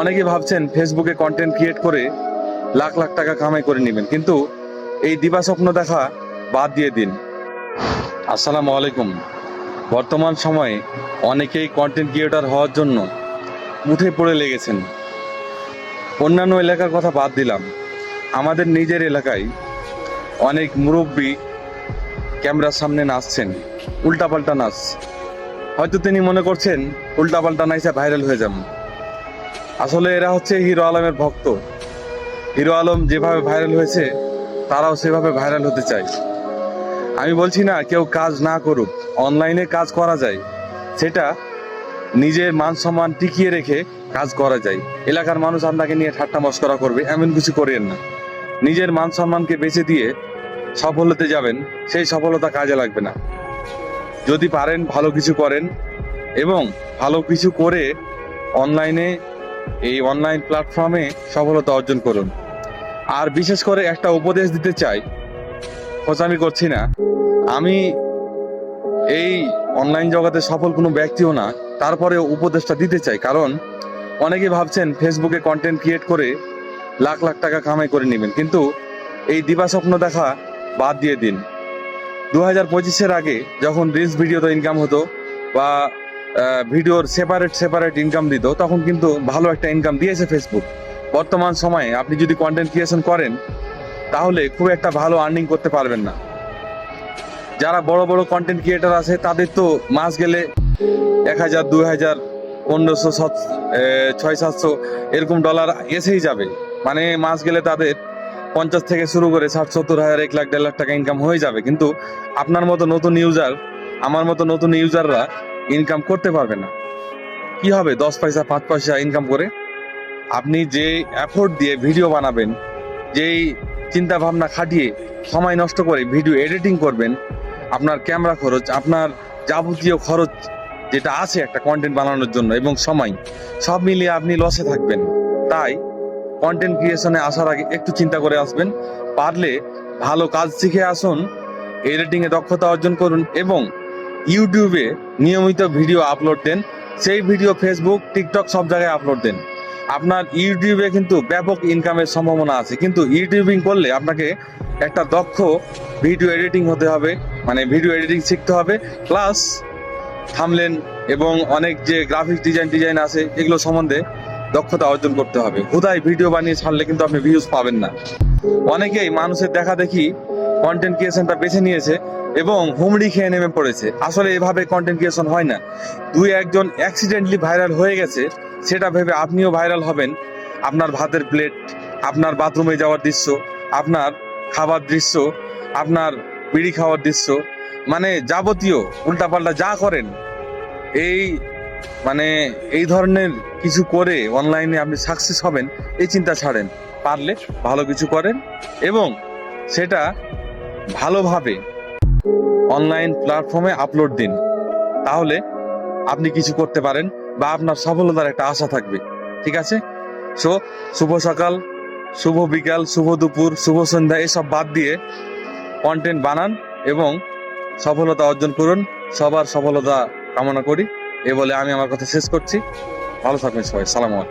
অনেকে ভাবছেন ফেসবুকে কন্টেন্ট ক্রিয়েট করে লাখ লাখ টাকা কামাই করে নেবেন, কিন্তু এই দিবা স্বপ্ন দেখা বাদ দিয়ে দিন। আসসালামু আলাইকুম। বর্তমান সময়ে অনেকেই কন্টেন্ট ক্রিয়েটার হওয়ার জন্য উঠে পড়ে লেগেছেন। অন্যান্য এলাকার কথা বাদ দিলাম। আমাদের নিজের এলাকায় অনেক মুরব্বী ক্যামেরার সামনে নাচছেন, উল্টাপাল্টা নাচ। হয়তো তিনি মনে করছেন, উল্টাপাল্টা নাইসা ভাইরাল হয়ে যাবেন আসলে এরা হচ্ছে হিরো আলমের ভক্ত। হিরো আলম যেভাবে ভাইরাল হয়েছে, তারাও সেভাবে ভাইরাল হতে চায়। আমি বলছি না, কেউ কাজ না করুক অনলাইনে কাজ করা যায়। সেটা নিজের মান সম্মান টিকিয়ে রেখে কাজ করা যায়। এলাকার মানুষ আপনাকে নিয়ে ঠাট্টা মস্করা করবে, এমন কিছু করেন না। নিজের মান সম্মানকে বেঁচে দিয়ে সফল হতে যাবেন, সেই সফলতা কাজে লাগবে না। যদি পারেন, ভালো কিছু করেন এবং ভালো কিছু করে অনলাইনে এই অনলাইন প্ল্যাটফর্মে সফলতা অর্জন করুন। আর বিশেষ করে একটা উপদেশ দিতে চাই, খোঁচামি করছি না। আমি এই অনলাইন জগতে সফল কোনো ব্যক্তিও না তারপরে উপদেশটা দিতে চাই, কারণ অনেকে ভাবছেন ফেসবুকে কন্টেন্ট ক্রিয়েট করে লাখ লাখ টাকা কামাই করে নেবেন, কিন্তু এই দিবা স্বপ্ন দেখা বাদ দিয়ে দিন। দু হাজার পঁচিশের আগে যখন রিলস ভিডিওতে ইনকাম হতো বা ভিডিওর সেপারেট সেপারেট ইনকাম দিত, তখন কিন্তু ভালো একটা ইনকাম দিয়েছে ফেসবুক বর্তমান সময়ে আপনি যদি কন্টেন্ট ক্রিয়েশন করেন, তাহলে খুব একটা ভালো আর্নিং করতে পারবেন না। যারা বড় বড় কন্টেন্ট ক্রিয়েটার আছে, তাদের তো মাস গেলে এক হাজার, দুই হাজার, পনেরোশো, সাত ছয়, সাতশো এরকম ডলার এসেই যাবে। মানে মাস গেলে তাদের পঞ্চাশ থেকে শুরু করে ষাট, সত্তর হাজার, এক লাখ, দেড় লাখ টাকা ইনকাম হয়ে যাবে। কিন্তু আপনার মতো নতুন ইউজার আমার মতো নতুন ইউজাররা ইনকাম করতে পারবে না। কি হবে? দশ পয়সা, পাঁচ পয়সা ইনকাম করে আপনি যে এফোর্ট দিয়ে ভিডিও বানাবেন, যেই চিন্তা ভাবনা খাটিয়ে সময় নষ্ট করে ভিডিও এডিটিং করবেন, আপনার ক্যামেরা খরচ, আপনার যাবতীয় খরচ যেটা আছে একটা কন্টেন্ট বানানোর জন্য এবং সময়, সব মিলিয়ে আপনি লসে থাকবেন। তাই কন্টেন্ট ক্রিয়েশনে আসার আগে একটু চিন্তা করে আসবেন, পারলে ভালো কাজ শিখে আসুন এডিটিংয়ে দক্ষতা অর্জন করুন এবং ইউটিউবে নিয়মিত ভিডিও আপলোড দেন, সেই ভিডিও ফেসবুক টিকটক সব জায়গায় আপলোড দেন। আপনার ইউটিউবে কিন্তু ব্যাপক ইনকামের সম্ভাবনা আছে। কিন্তু ইউটিউবিং করলে আপনাকে একটা দক্ষ ভিডিও এডিটিং হতে হবে মানে ভিডিও এডিটিং শিখতে হবে প্লাস থামলেন এবং অনেক যে গ্রাফিক ডিজাইন ডিজাইন আছে, এগুলো সম্বন্ধে দক্ষতা অর্জন করতে হবে। হুদায় ভিডিও বানিয়ে ছাড়লে কিন্তু আপনি ভিউজ পাবেন না। অনেকেই মানুষের দেখা দেখি কন্টেন্ট ক্রিয়েশনটা বেছে নিয়েছে এবং হুমড়ি খেয়ে নেমে পড়েছে। আসলে এভাবে কন্টেন্ট ক্রিয়েশন হয় না। দুই একজন অ্যাক্সিডেন্টলি ভাইরাল হয়ে গেছে, সেটা ভেবে আপনিও ভাইরাল হবেন। আপনার ভাতের প্লেট আপনার বাথরুমে যাওয়ার দৃশ্য, আপনার খাবার দৃশ্য, আপনার বিড়ি খাওয়ার দৃশ্য মানে যাবতীয় উল্টাপাল্টা যা করেন, এই মানে এই ধরনের কিছু করে অনলাইনে আপনি সাকসেস হবেন, এই চিন্তা ছাড়েন। পারলে ভালো কিছু করেন এবং সেটা ভালোভাবে অনলাইন প্ল্যাটফর্মে আপলোড দিন। তাহলে আপনি কিছু করতে পারেন বা আপনার সফলতার একটা আশা থাকবে। ঠিক আছে? সো শুভ সকাল, শুভ বিকাল, শুভ দুপুর, শুভ সন্ধ্যা, এসব বাদ দিয়ে কন্টেন্ট বানান এবং সফলতা অর্জন করুন, সবার সফলতা কামনা করি। এ বলে আমি আমার কথা শেষ করছি। ভালো থাকবেন সবাই। সালাম